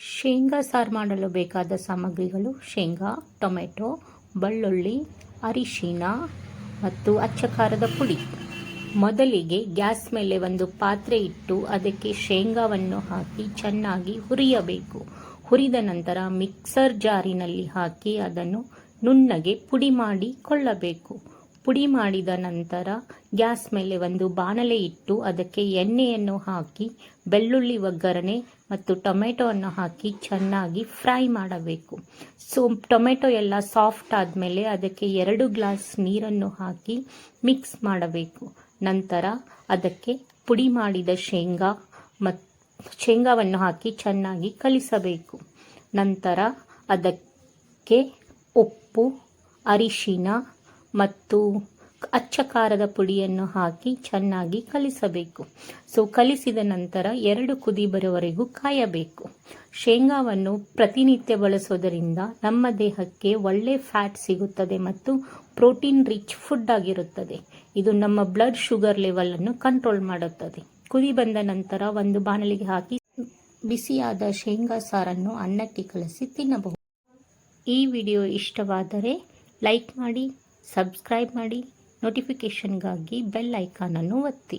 ಶೇಂಗಾ ಸಾರು ಮಾಡಲು ಬೇಕಾದ ಸಾಮಗ್ರಿಗಳು ಶೇಂಗಾ, ಟೊಮೆಟೊ, ಬೆಳ್ಳುಳ್ಳಿ, ಅರಿಶಿನ ಮತ್ತು ಅಚ್ಚ ಖಾರದ ಪುಡಿ. ಮೊದಲಿಗೆ ಗ್ಯಾಸ್ ಮೇಲೆ ಒಂದು ಪಾತ್ರೆ ಇಟ್ಟು ಅದಕ್ಕೆ ಶೇಂಗಾವನ್ನು ಹಾಕಿ ಚೆನ್ನಾಗಿ ಹುರಿಯಬೇಕು. ಹುರಿದ ನಂತರ ಮಿಕ್ಸರ್ ಜಾರಿನಲ್ಲಿ ಹಾಕಿ ಅದನ್ನು ನುಣ್ಣಗೆ ಪುಡಿ ಮಾಡಿ ಕೊಳ್ಳಬೇಕು. ಪುಡಿ ಮಾಡಿದ ನಂತರ ಗ್ಯಾಸ್ ಮೇಲೆ ಒಂದು ಬಾಣಲೆ ಇಟ್ಟು ಅದಕ್ಕೆ ಎಣ್ಣೆಯನ್ನು ಹಾಕಿ, ಬೆಳ್ಳುಳ್ಳಿ ಒಗ್ಗರಣೆ ಮತ್ತು ಟೊಮೆಟೊವನ್ನು ಹಾಕಿ ಚೆನ್ನಾಗಿ ಫ್ರೈ ಮಾಡಬೇಕು. ಸೊ, ಟೊಮೆಟೊ ಎಲ್ಲ ಸಾಫ್ಟ್ ಆದಮೇಲೆ ಅದಕ್ಕೆ ಎರಡು ಗ್ಲಾಸ್ ನೀರನ್ನು ಹಾಕಿ ಮಿಕ್ಸ್ ಮಾಡಬೇಕು. ನಂತರ ಅದಕ್ಕೆ ಪುಡಿ ಮಾಡಿದ ಶೇಂಗಾ ಮತ್ತು ಶೇಂಗಾವನ್ನು ಹಾಕಿ ಚೆನ್ನಾಗಿ ಕಲಿಸಬೇಕು. ನಂತರ ಅದಕ್ಕೆ ಉಪ್ಪು, ಅರಿಶಿನ ಮತ್ತು ಅಚ್ಚ ಖಾರದ ಪುಡಿಯನ್ನು ಹಾಕಿ ಚೆನ್ನಾಗಿ ಕಲಿಸಬೇಕು. ಸೊ ಕಲಿಸಿದ ನಂತರ ಎರಡು ಕುದಿ ಬರುವವರೆಗೂ ಕಾಯಬೇಕು. ಶೇಂಗಾವನ್ನು ಪ್ರತಿನಿತ್ಯ ಬಳಸೋದರಿಂದ ನಮ್ಮ ದೇಹಕ್ಕೆ ಒಳ್ಳೆ ಫ್ಯಾಟ್ ಸಿಗುತ್ತದೆ ಮತ್ತು ಪ್ರೋಟೀನ್ ರಿಚ್ ಫುಡ್ ಆಗಿರುತ್ತದೆ. ಇದು ನಮ್ಮ ಬ್ಲಡ್ ಶುಗರ್ ಲೆವೆಲನ್ನು ಕಂಟ್ರೋಲ್ ಮಾಡುತ್ತದೆ. ಕುದಿ ಬಂದ ನಂತರ ಒಂದು ಬಾಣಲಿಗೆ ಹಾಕಿ ಬಿಸಿಯಾದ ಶೇಂಗಾ ಸಾರನ್ನು ಅನ್ನಕ್ಕೆ ಕಲಸಿ ತಿನ್ನಬಹುದು. ಈ ವಿಡಿಯೋ ಇಷ್ಟವಾದರೆ ಲೈಕ್ ಮಾಡಿ ಸಬ್ಸ್ಕ್ರೈಬ್ ಮಾಡಿ ನೋಟಿಫಿಕೇಷನ್ಗಾಗಿ ಬೆಲ್ ಐಕಾನನ್ನು ಒತ್ತಿ.